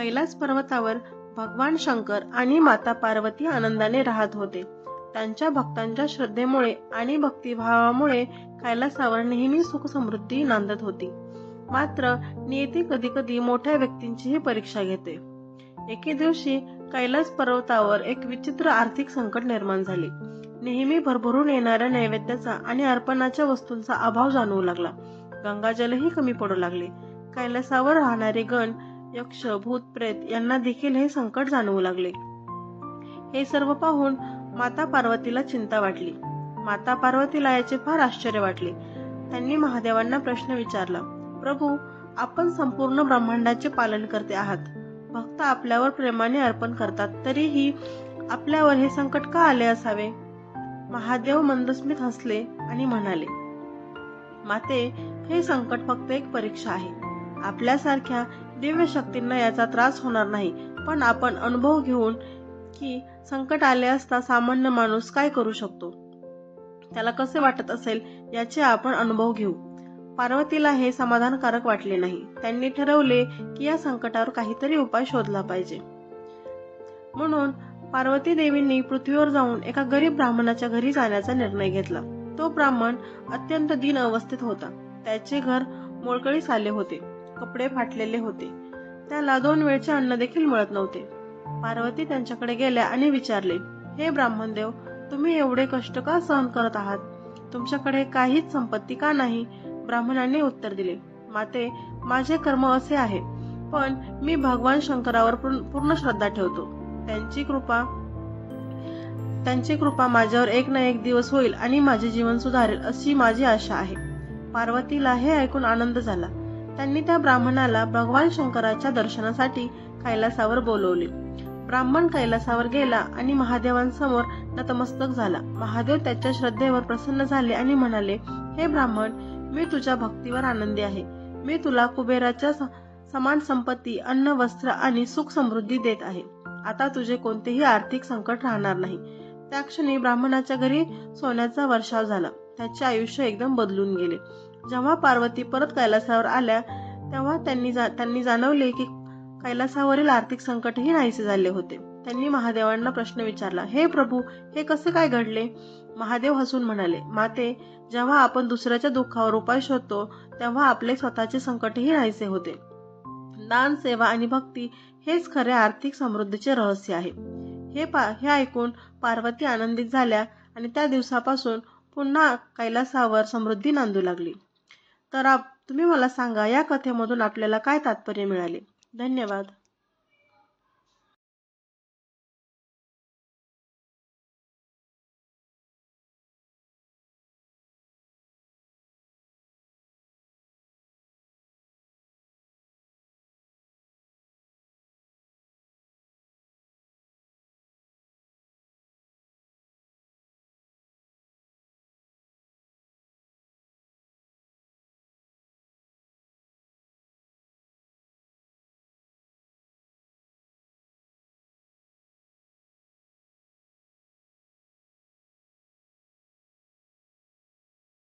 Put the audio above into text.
कैलास पर्वतावर भगवान शंकर आणि माता पार्वती आनंदाने राहत होते. त्यांच्या भक्तांच्या श्रद्धेमुळे आणि भक्तिभावामुळे कैलासावर नेहमी सुख समृद्धी नांदत होती. मात्र नियती कधी कधी मोठ्या व्यक्तींचीही परीक्षा घेते. एके दिवशी कैलास पर्वतावर एक विचित्र आर्थिक संकट निर्माण झाले. नेहमी भरभरून येणाऱ्या नैवेद्याचा आणि अर्पणाच्या वस्तूंचा अभाव जाणवू लागला. गंगाजलही कमी पडू लागले. कैलासावर राहणारे गण यक्ष भूत प्रेत यांना देखील हे संकट जाणवू लागले. हे सर्व पाहून माता पार्वतीला चिंता वाटली. माता पार्वतीला याचे फार आश्चर्य वाटले. त्यांनी महादेवांना प्रश्न विचारला प्रभू आपण संपूर्ण ब्रह्मांडाचे पालन करते आहात. भक्त आपल्यावर प्रेमाने अर्पण करतात तरीही आपल्यावर हे संकट का आले असावे? महादेव मंदस्मित हसले आणि म्हणाले माते हे संकट फक्त एक परीक्षा आहे. आपल्यासारख्या दिव्य शक्तींना याचा त्रास होणार नाही. पण आपण अनुभव घेऊन की संकट आले असता सामान्य माणूस काय करू शकतो? त्याला कसे वाटत असेल याचे आपण अनुभव घेऊ. पार्वतीला हे समाधानकारक वाटले नाही. त्यांनी ठरवले की या संकटावर काहीतरी उपाय शोधला पाहिजे. म्हणून पार्वती देवींनी पृथ्वीवर जाऊन एका गरीब ब्राह्मणाच्या घरी जाण्याचा निर्णय घेतला. तो ब्राह्मण अत्यंत दिन अवस्थेत होता. त्याचे घर मोळकळीस आले होते. कपडे फाटलेले होते. त्याला दोन वेळचे अन्न देखील मिळत नव्हते. पार्वती त्यांच्याकडे गेल्या आणि विचारले हे ब्राह्मण देव तुम्ही एवढे कष्ट का सहन करत आहात? तुमच्याकडे काहीच संपत्ती का नाही? ब्राह्मणाने उत्तर दिले माते माझे कर्म असे आहे पण मी भगवान शंकरावर पूर्ण पूर्ण श्रद्धा ठेवतो. त्यांची कृपा त्यांची कृपा माझ्यावर एक ना एक दिवस होईल आणि माझे जीवन सुधारेल अशी माझी आशा आहे. पार्वतीला हे ऐकून आनंद झाला. त्यांनी त्या ब्राह्मणाला भगवान शंकराच्या दर्शनासाठी कैलासावर बोलवले. ब्राह्मण कैलासावर गेला आणि महादेवांसमोर नतमस्तक झाला. महादेव त्याच्या श्रद्धेवर प्रसन्न झाले आणि म्हणाले हे ब्राह्मण मी तुझ्या भक्तीवर आनंदी आहे. मी तुला कुबेराच्या समान संपत्ती अन्न वस्त्र आणि सुख समृद्धी देत आहे. आता तुझे कोणतेही आर्थिक संकट राहणार नाही. त्या क्षणी ब्राह्मणाच्या घरी सोन्याचा वर्षाव झाला. त्याचे आयुष्य एकदम बदलून गेले. जेव्हा पार्वती परत कैलासावर आल्या तेव्हा त्यांनी जा- त्यांनी जाणवले की कैलासावरील आर्थिक संकटही नाहीसे झाले होते. त्यांनी महादेवांना प्रश्न विचारला हे प्रभू हे कसे काय घडले? महादेव हसून म्हणाले माते जेव्हा आपण दुसऱ्याच्या दुःखावर उपाय शोधतो तेव्हा आपले स्वतःचे संकटही नाहीसे होते. दान सेवा आणि भक्ती हेच खरे आर्थिक समृद्धीचे रहस्य आहे. हे पा हे ऐकून पार्वती आनंदित झाल्या आणि त्या दिवसापासून पुन्हा कैलासावर समृद्धी नांदू लागली. तर आप तुम्ही मला सांगा या कथेमधून आपल्याला काय तात्पर्य मिळाले? धन्यवाद.